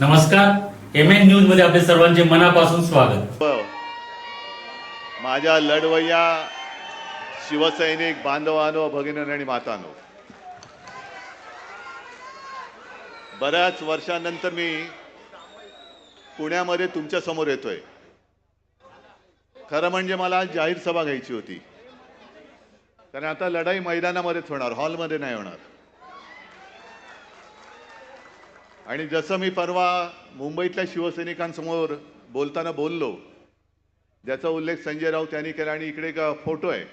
नमस्कार. M N न्यूजमध्ये आपले सर्वांचे मनापासून स्वागत. हो. माझ्या लढवय्या शिवसैनिक बांधवानो भगिनी आणि मातानो. बऱ्याच वर्षानंतर मी पुण्यामध्ये तुमच्यासमोर येतोय. खरं म्हणजे मला आज जाहीर सभा घ्यायची होती. कारण आता लढाई मैदानामध्येच होणार हॉलमध्ये नाही होणार. आणि जसं मी परवा मुंबईतल्या शिवसैनिकांसमोर बोलताना बोललो ज्याचा उल्लेख संजय राऊत यांनी केला आणि इकडे एक फोटो आहे.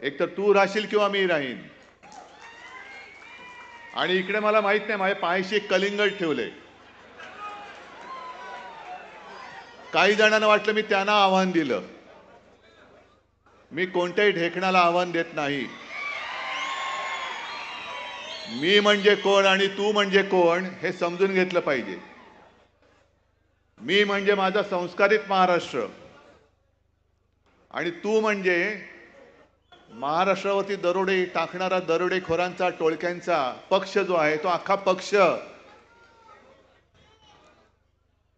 एक तर तू राहशील किंवा मी राहीन? आणि इकडे मला माहीत नाही माझ्या पायाशी एक कलिंगड ठेवले. काही जणांना वाटलं मी त्यांना आव्हान दिलं. मी कोणत्याही ढेकणाला आव्हान देत नाही. मी म्हणजे कोण आणि तू म्हणजे कोण हे समजून घेतलं पाहिजे. मी म्हणजे माझा संस्कारित महाराष्ट्र. आणि तू म्हणजे महाराष्ट्रावरती दरोडे टाकणारा दरोडेखोरांचा टोळक्यांचा पक्ष जो आहे तो अख्खा पक्ष.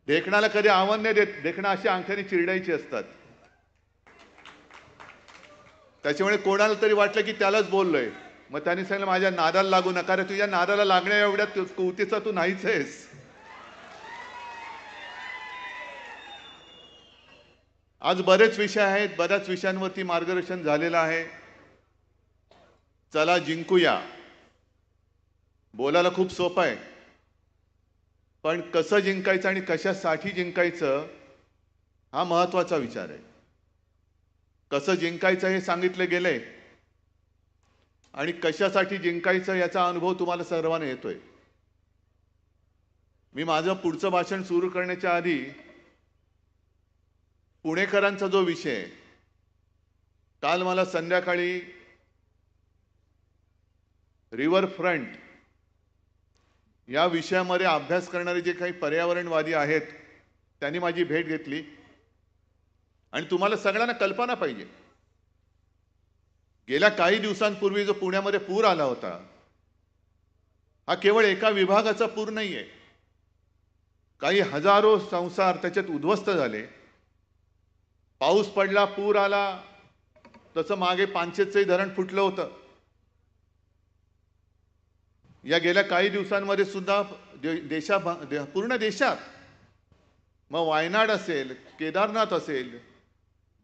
देखणाला कधी आव्हान नाही देत देखणं अशी अंगठ्याने चिरडायची असतात. त्याच्यामुळे कोणाला तरी वाटलं की त्यालाच बोललोय. मग त्यांनी सांगितलं माझ्या नादाला लागू नका रे तुझ्या नादाला लागण्या एवढ्या तु- कुवतीचा तू नाहीच आहेस. आज बरेच विषय आहेत बऱ्याच विषयांवरती मार्गदर्शन झालेलं आहे. चला जिंकूया. बोलायला खूप सोपं आहे. पण कसं जिंकायचं आणि कशासाठी जिंकायचं हा महत्त्वाचा विचार आहे. कसं जिंकायचं हे सांगितलं गेलंय आणि कशासाठी जिंकायचं याचा अनुभव तुम्हाला सर्वांना येतोय. मी माझं पुढचं भाषण सुरू करण्याच्या आधी पुणेकरांचा जो विषय आहे, काल मला संध्याकाळी रिव्हर फ्रंट या विषयामध्ये अभ्यास करणारे जे काही पर्यावरणवादी आहेत त्यांनी माझी भेट घेतली. आणि तुम्हाला सगळ्यांना कल्पना पाहिजे. गेल्या काही दिवसांपूर्वी जो पुण्यामध्ये पूर आला होता हा केवळ एका विभागाचा पूर नाहीये. काही हजारो संसार त्याच्यात उद्ध्वस्त झाले. पाऊस पडला पूर आला. तसं मागे पानशेचंही धरण फुटलं होतं. या गेल्या काही दिवसांमध्ये सुद्धा दे- देशा दे- पूर्ण देशात मग वायनाड असेल केदारनाथ असेल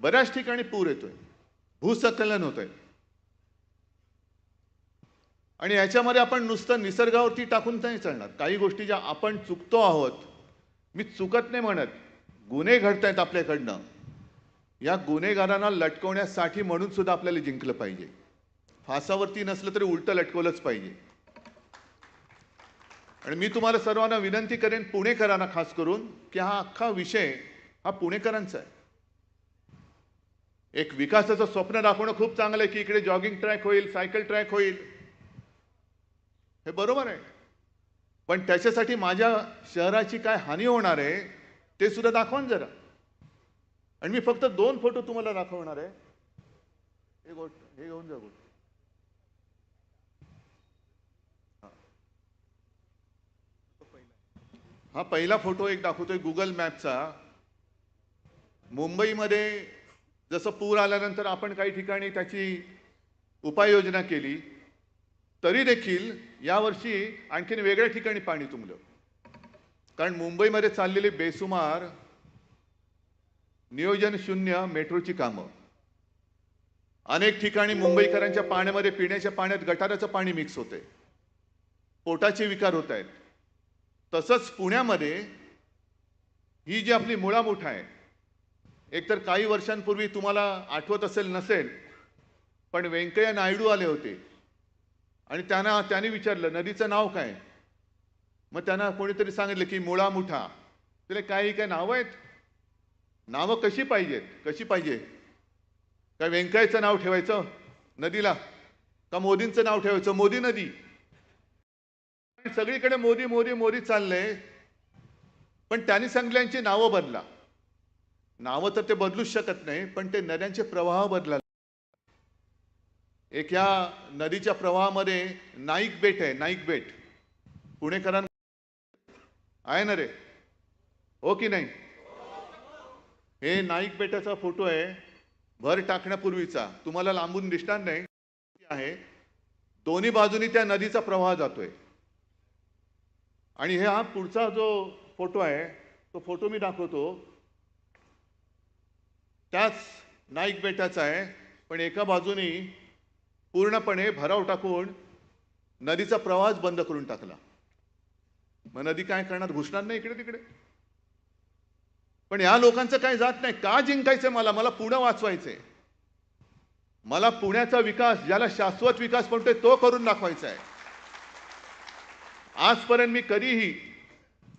बऱ्याच ठिकाणी पूर येतोय. भूस्खलन होत आहे आणि याच्यामध्ये आपण नुसतं निसर्गावरती टाकून नाही चालणार. काही गोष्टी ज्या आपण चुकतो आहोत मी चुकत नाही म्हणत गुन्हे घडत आहेत आपल्याकडनं. या गुन्हेगारांना लटकवण्यासाठी म्हणून सुद्धा आपल्याला जिंकलं पाहिजे. फासावरती नसलं तरी उलटं लटकवलंच पाहिजे. आणि मी तुम्हाला सर्वांना विनंती करेन पुणेकरांना खास करून की हा अख्खा विषय हा पुणेकरांचा आहे. एक विकासाचं स्वप्न दाखवणं खूप चांगलं आहे की इकडे जॉगिंग ट्रॅक होईल सायकल ट्रॅक होईल. हे बरोबर आहे. पण त्याच्यासाठी माझ्या शहराची काय हानी होणार आहे ते सुद्धा दाखवा जरा. आणि मी फक्त दोन फोटो तुम्हाला दाखवणार आहे. हे गोष्ट हे घेऊन जा गोष्ट. हा. पहिला फोटो एक दाखवतोय गुगल मॅपचा मुंबईमध्ये जसं पूर आल्यानंतर आपण काही ठिकाणी त्याची उपाययोजना केली. तरी देखील यावर्षी आणखीन वेगळ्या ठिकाणी पाणी तुंबलं. कारण मुंबईमध्ये चाललेली बेसुमार नियोजन शून्य मेट्रोची कामं. अनेक ठिकाणी मुंबईकरांच्या पाण्यामध्ये पिण्याच्या पाण्यात गटाराचं पाणी मिक्स होते. पोटाचे विकार होत आहेत. तसंच पुण्यामध्ये ही जी आपली मुळामुठ आहे एकतर काही वर्षांपूर्वी तुम्हाला आठवत असेल नसेल पण व्यंकय्या नायडू आले होते. आणि त्यांना त्यांनी विचारलं नदीचं नाव काय? मग त्यांना कोणीतरी सांगितलं की मुळा मुठा. तिला काही काय नावं आहेत. नावं कशी पाहिजेत? कशी पाहिजे? काय व्यंकय्याचं नाव ठेवायचं? नदीला? का मोदींचं नाव ठेवायचं? मोदी नदी. सगळीकडे मोदी मोदी मोदी चाललंय. पण त्यांनी सांगल्यांची नावं बदला. नावं तर ते बदलूच शकत नाही पण ते नद्यांचे प्रवाह बदला एक या नदीच्या प्रवाहामध्ये नाईक बेट आहे नाईक बेट. पुणेकरां आहे ना रे? हो की नाही? हे नाईक बेटाचा फोटो आहे भर टाकण्यापूर्वीचा. तुम्हाला लांबून दिसणार नाही. आहे. दोन्ही बाजूनी त्या नदीचा प्रवाह जातोय. आणि हे हा पुढचा जो फोटो आहे तो फोटो मी दाखवतो. त्याच नाईक बेटाचा आहे पण एका बाजूनी पूर्णपणे भराव टाकून नदीचा प्रवास बंद करून टाकला. मग नदी काय करणार? घुसणार नाही इकडे तिकडे. पण या लोकांचं काय जात नाही. का जिंकायचंय मला? मला पुणे वाचवायचंय. मला पुण्याचा विकास ज्याला शाश्वत विकास म्हणतोय तो करून दाखवायचा आहे आजपर्यंत मी कधीही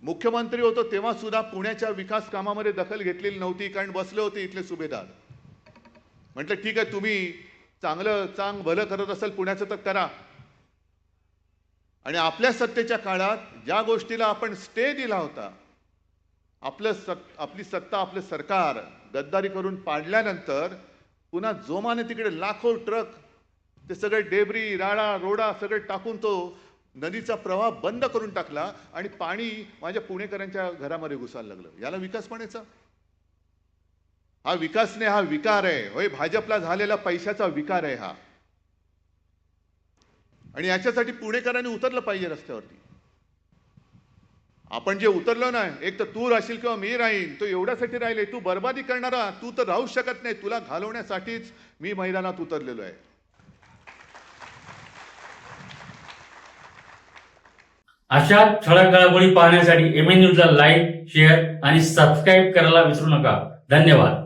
मुख्यमंत्री होतो तेव्हा सुद्धा पुण्याच्या विकास कामामध्ये दखल घेतलेली नव्हती. कारण बसले होते इथले सुभेदार. म्हटलं ठीक आहे तुम्ही चांगलं चांग भलं करत असेल पुण्याचं तर करा. आणि आपल्या सत्तेच्या काळात ज्या गोष्टीला आपण स्टे दिला होता आपलं सत् आपली सत्ता आपलं सरकार गद्दारी करून पाडल्यानंतर पुन्हा जोमाने तिकडे लाखो ट्रक ते सगळे डेबरी राडा रोडा सगळे टाकून तो नदीचा प्रवाह बंद करून टाकला आणि पाणी माझ्या पुणेकरांच्या घरामध्ये घुसायला लागलं. याला विकास पाण्याचा? हा विकास नाही हा विकार आहे. होय भाजपला झालेला पैशाचा विकार आहे हा. आणि याच्यासाठी पुणेकरांनी उतरलं पाहिजे रस्त्यावरती. आपण जे उतरलो ना एक तर तू राहशील किंवा मी राहीन तो एवढ्यासाठी राहिले तू बर्बादी करणारा तू तर राहू शकत नाही तुला घालवण्यासाठीच मी मैदानात उतरलेलो आहे. अशा ठळक घडामोडी पाहण्यासाठी एम न्यूजला लाईक शेअर आणि सबस्क्राईब करायला विसरू नका. धन्यवाद.